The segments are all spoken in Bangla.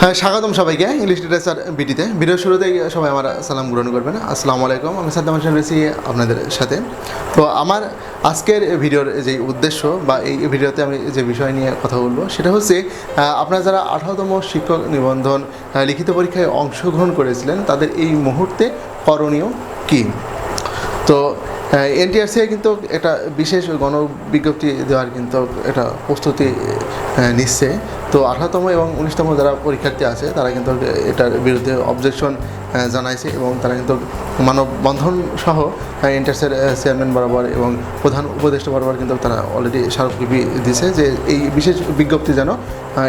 হ্যাঁ স্বাগতম সবাইকে ইংলিশ লিটারেচার বিটিতে ভিডিওর শুরুতেই সবাই আমার সালাম গ্রহণ করবেন। আসসালামু আলাইকুম, আমি সাদ্দাম হোসেন রয়েছি আপনাদের সাথে। তো আমার আজকের ভিডিওর যে উদ্দেশ্য বা এই ভিডিওতে আমি যে বিষয় নিয়ে কথা বলব, সেটা হচ্ছে আপনারা যারা আঠারোতম শিক্ষক নিবন্ধন লিখিত পরীক্ষায় অংশগ্রহণ করেছিলেন, তাদের এই মুহূর্তে করণীয় কী? তো এনটিআরসি কিন্তু একটা বিশেষ গণবিজ্ঞপ্তি দেওয়ার কিন্তু একটা প্রস্তুতি নিচ্ছে। তো আঠারোতম এবং উনিশতম যারা পরীক্ষার্থী আছে, তারা কিন্তু এটার বিরুদ্ধে অবজেকশন জানাইছে এবং তারা কিন্তু মানববন্ধন সহ এনটিআরসির চেয়ারম্যান বরাবর এবং প্রধান উপদেষ্টা বরাবর কিন্তু তারা অলরেডি স্মারকলিপি দিছে যে এই বিশেষ বিজ্ঞপ্তি যেন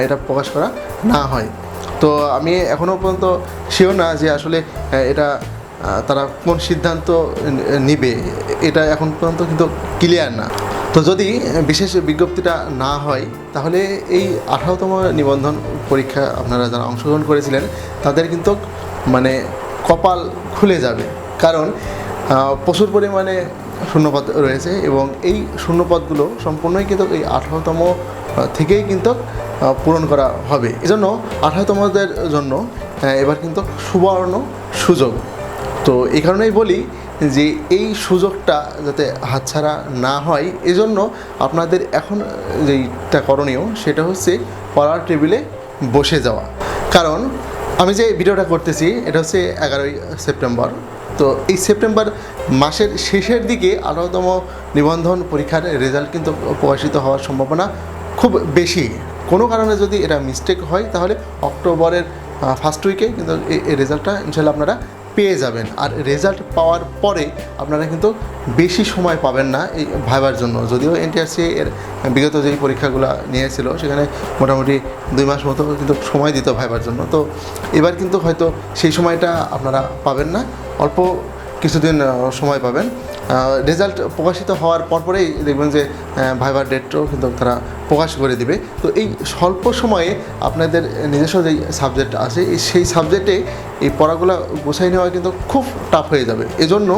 এটা প্রকাশ করা না হয়। তো আমি এখনও পর্যন্ত শিওর না যে আসলে এটা তারা কোন সিদ্ধান্ত নিবে, এটা এখন পর্যন্ত কিন্তু ক্লিয়ার না। তো যদি বিশেষ বিজ্ঞপ্তিটা না হয়, তাহলে এই আঠারোতম নিবন্ধন পরীক্ষা আপনারা যারা অংশগ্রহণ করেছিলেন, তাদের কিন্তু মানে কপাল খুলে যাবে। কারণ প্রচুর পরিমাণে শূন্যপদ রয়েছে এবং এই শূন্যপদগুলো সম্পূর্ণই কিন্তু এই আঠারোতম থেকেই কিন্তু পূরণ করা হবে। এজন্য আঠারোতমদের জন্য এবার কিন্তু সুবর্ণ সুযোগ। তো এই কারণেই বলি যে এই সুযোগটা যাতে হাতছাড়া না হয়, এজন্য আপনাদের এখন যেইটা করণীয় সেটা হচ্ছে পড়ার টেবিলে বসে যাওয়া। কারণ আমি যে ভিডিওটা করতেছি, এটা হচ্ছে এগারোই সেপ্টেম্বর। তো এই সেপ্টেম্বর মাসের শেষের দিকে আঠারোতম নিবন্ধন পরীক্ষার রেজাল্ট কিন্তু প্রকাশিত হওয়ার সম্ভাবনা খুব বেশি। কোনো কারণে যদি এটা মিস্টেক হয়, তাহলে অক্টোবরের ফার্স্ট উইকে কিন্তু এই- রেজাল্টটা ইনশাল্লাহ আপনারা পেয়ে যাবেন। আর রেজাল্ট পাওয়ার পরে আপনারা কিন্তু বেশি সময় পাবেন না এই ভাইবার জন্য। যদিও এনটিআরসি এর বিগত যেই পরীক্ষাগুলো নিয়েছিল, সেখানে মোটামুটি দুই মাস মতো কিন্তু সময় দিত ভাইবার জন্য। তো এবার কিন্তু হয়তো সেই সময়টা আপনারা পাবেন না। অল্প কিছুদিন সময় পাবেন। রেজাল্ট প্রকাশিত হওয়ার পরপরেই দেখবেন যে ভাইবার ডেটটাও কিন্তু তারা প্রকাশ করে দিবে। তো এই স্বল্প সময়ে আপনাদের নিজস্ব যেই সাবজেক্ট আছে সেই সাবজেক্টে এই পড়াগুলো গোছাই নেওয়া কিন্তু খুব টাফ হয়ে যাবে। এজন্য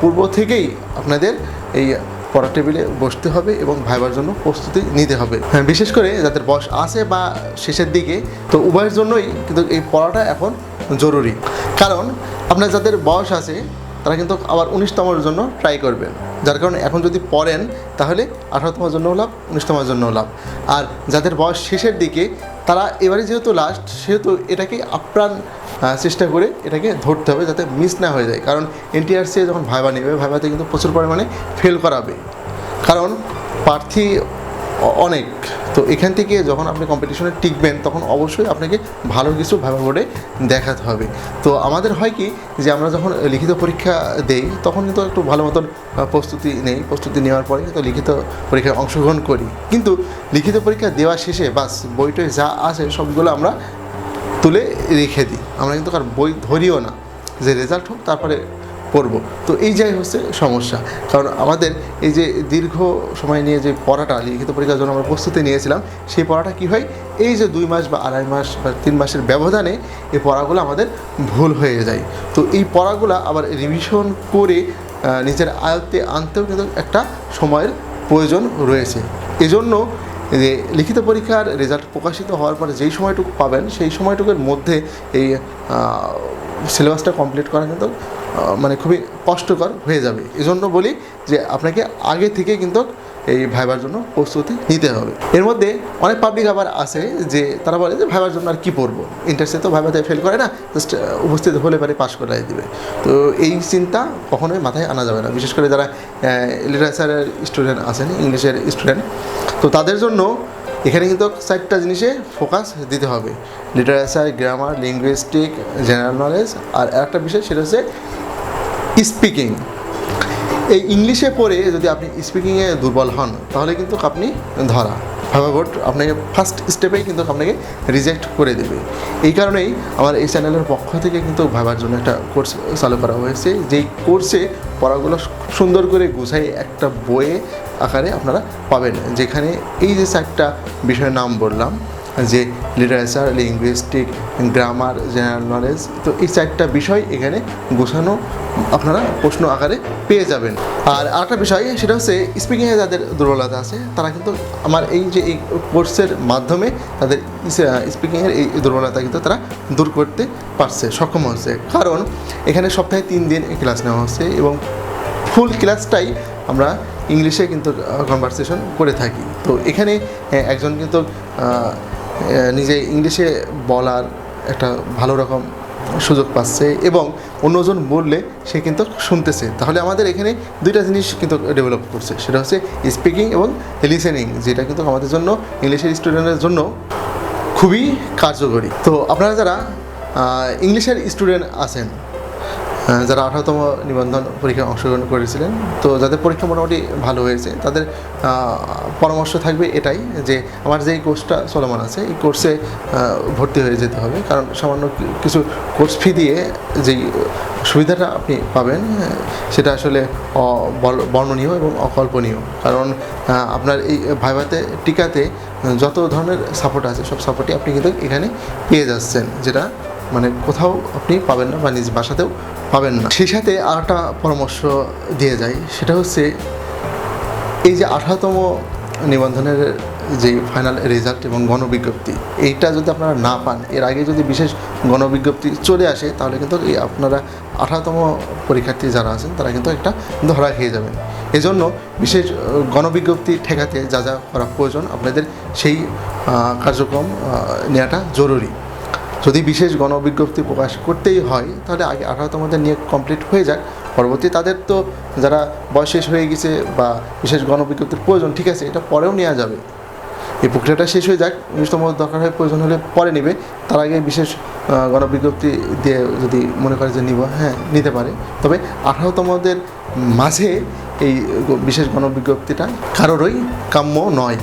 পূর্ব থেকেই আপনাদের এই পড়া টেবিলে বসতে হবে এবং ভাইবার জন্য প্রস্তুতি নিতে হবে। হ্যাঁ বিশেষ করে যাদের বয়স আছে বা শেষের দিকে, তো উভয়ের জন্যই কিন্তু এই পড়াটা এখন জরুরি। কারণ আপনার যাদের বয়স আছে তারা কিন্তু আবার উনিশতমের জন্য ট্রাই করবেন যার কারণে এখন যদি পড়েন, তাহলে আঠারোতমের জন্যও লাভ উনিশতমের জন্যও লাভ। আর যাদের বয়স শেষের দিকে, তারা এবারে যেহেতু লাস্ট সেহেতু এটাকে আপ্রাণ চেষ্টা করে এটাকে ধরতে হবে যাতে মিস না হয়ে যায়। কারণ এনটিআরসি যখন ভাইবা নেবে, ভাইবাতে কিন্তু প্রচুর পরিমাণে ফেল করাবে। কারণ প্রার্থী অনেক। তো এখান থেকে যখন আপনি কম্পিটিশনে টিকবেন, তখন অবশ্যই আপনাকে ভালো কিছু ভাইবা বোর্ডে দেখাতে হবে। তো আমাদের হয় কি যে, আমরা যখন লিখিত পরীক্ষা দেই, তখন কিন্তু একটু ভালো মতন প্রস্তুতি নেই। প্রস্তুতি নেওয়ার পরে কিন্তু লিখিত পরীক্ষায় অংশগ্রহণ করি। কিন্তু লিখিত পরীক্ষা দেওয়া শেষে বাস বইটই যা আছে সবগুলো আমরা তুলে রেখে দিই। আমরা কিন্তু আর বই ধরিও না। যে রেজাল্ট হোক, তারপরে পড়ব তো এই যাই হচ্ছে সমস্যা। কারণ আমাদের এই যে দীর্ঘ সময় নিয়ে যে পড়াটা, লিখিত পরীক্ষার জন্য আমরা প্রস্তুতি নিয়েছিলাম, সেই পড়াটা কি হয়? এই যে দুই মাস বা আড়াই মাস বা তিন মাসের ব্যবধানে এই পড়াগুলো আমাদের ভুল হয়ে যায়। তো এই পড়াগুলো আবার রিভিশন করে নিজের আয়ত্তে আনতেও কিন্তু একটা সময়ের প্রয়োজন রয়েছে। এজন্য যে লিখিত পরীক্ষার রেজাল্ট প্রকাশিত হওয়ার পরে যেই সময়টুকু পাবেন, সেই সময়টুকুর মধ্যে এই সিলেবাসটা কমপ্লিট করা কিন্তু মানে খুবই কষ্টকর হয়ে যাবে। এজন্য বলি যে আপনাকে আগে থেকে কিন্তু এই ভাইবার জন্য প্রস্তুতি নিতে হবে। এর মধ্যে অনেক পাবলিক আবার আছে যে তারা বলে যে ভাইবার জন্য আর কী পড়ব? ইন্টারসে তো ভাইবাতে ফেল করে না জাস্ট উপস্থিত হলে পারে পাশ করাই দিবে। তো এই চিন্তা কখনোই মাথায় আনা যাবে না। বিশেষ করে যারা লিটারেচারের স্টুডেন্ট আছেন ইংলিশের স্টুডেন্ট তো তাদের জন্য এখানে কিন্তু চারটা জিনিসে ফোকাস দিতে হবে। Literature grammar linguistic general knowledge আর একটা বিষয় সেটা হচ্ছে স্পিকিং এই ইংলিশে পড়ে যদি আপনি স্পিকিংয়ে দুর্বল হন, তাহলে কিন্তু আপনি ধরা। ভাবা আপনাকে ফার্স্ট স্টেপেই কিন্তু আপনাকে রিজেক্ট করে দেবে। এই কারণেই আমার এই চ্যানেলের পক্ষ থেকে কিন্তু ভাবার জন্য একটা কোর্স চালু করা হয়েছে। যেই কোর্সে পড়াগুলো সুন্দর করে গুছাই একটা বইয়ে আকারে আপনারা পাবেন। যেখানে এই যে চারটা বিষয়ের নাম বললাম যে literature linguistic grammar general knowledge তো এই চারটা বিষয় এখানে গোছানো আপনারা প্রশ্ন আকারে পেয়ে যাবেন। আর আরেকটা বিষয়, সেটা হচ্ছে স্পিকিংয়ে যাদের দুর্বলতা আছে, তারা কিন্তু আমার এই যে এই কোর্সের মাধ্যমে তাদের স্পিকিংয়ের এই দুর্বলতা কিন্তু তারা দূর করতে পারছে, সক্ষম হচ্ছে। কারণ এখানে সপ্তাহে তিন দিন ক্লাস নেওয়া হচ্ছে এবং ফুল ক্লাসটাই আমরা ইংলিশে কিন্তু কনভারসেশন করে থাকি। তো এখানে একজন কিন্তু নিজে ইংলিশে বলার একটা ভালো রকম সুযোগ পাচ্ছে এবং অন্যজন বললে সে কিন্তু শুনতেছে। তাহলে আমাদের এখানে দুইটা জিনিস কিন্তু ডেভেলপ করছে। সেটা হচ্ছে স্পিকিং এবং লিসেনিং যেটা কিন্তু আমাদের জন্য, ইংলিশের স্টুডেন্টের জন্য খুবই কার্যকরী। তো আপনারা যারা ইংলিশের স্টুডেন্ট আছেন যারা আঠারোতম নিবন্ধন পরীক্ষায় অংশগ্রহণ করেছিলেন, তো যাদের পরীক্ষা মোটামুটি ভালো হয়েছে, তাদের পরামর্শ থাকবে এটাই যে আমার যেই কোর্সটা চলমান আছে, এই কোর্সে ভর্তি হয়ে যেতে হবে। কারণ সামান্য কিছু কোর্স ফি দিয়ে যেই সুবিধাটা আপনি পাবেন, সেটা আসলে বর্ণনীয় এবং অকল্পনীয়। কারণ আপনার এই ভাইভাতে টিকাতে যত ধরনের সাপোর্ট আছে, সব সাপোর্টই আপনি কিন্তু এখানে পেয়ে যাচ্ছেন, যেটা মানে কোথাও আপনি পাবেন না বা নিজ বাসাতেও পাবেন না। সেই সাথে আর একটা পরামর্শ দিয়ে যায় সেটা হচ্ছে এই যে আঠারোতম নিবন্ধনের যে ফাইনাল রেজাল্ট এবং গণবিজ্ঞপ্তি, এইটা যদি আপনারা না পান, এর আগে যদি বিশেষ গণবিজ্ঞপ্তি চলে আসে, তাহলে কিন্তু এই আপনারা আঠারোতম পরীক্ষার্থী যারা আছেন, তারা কিন্তু একটা ধরা খেয়ে যাবেন। এজন্য বিশেষ গণবিজ্ঞপ্তি ঠেকাতে যা যা করা প্রয়োজন, আপনাদের সেই কার্যক্রম নেওয়াটা জরুরি। যদি বিশেষ গণবিজ্ঞপ্তি প্রকাশ করতেই হয়, তাহলে আগে আঠারোতমদের নিয়ে কমপ্লিট হয়ে যাক। পরবর্তী তাদের তো যারা বয়স শেষ হয়ে গেছে বা বিশেষ গণবিজ্ঞপ্তির প্রয়োজন, ঠিক আছে, এটা পরেও নেওয়া যাবে। এই প্রক্রিয়াটা শেষ হয়ে যাক, উনিশতম দরকার হয় প্রয়োজন হলে পরে নেবে। তার আগে বিশেষ গণবিজ্ঞপ্তি দিয়ে যদি মনে করে যে নিব হ্যাঁ নিতে পারে। তবে আঠারোতমদের মাঝে এই বিশেষ গণবিজ্ঞপ্তিটা কারোরই কাম্য নয়।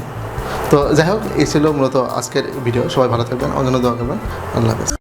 তো যাই হোক, এই ছিল মূলত আজকের ভিডিও সবাই ভালো থাকবেন, অন্যান্য দোয়া করবেন। আল্লাহ হাফেজ।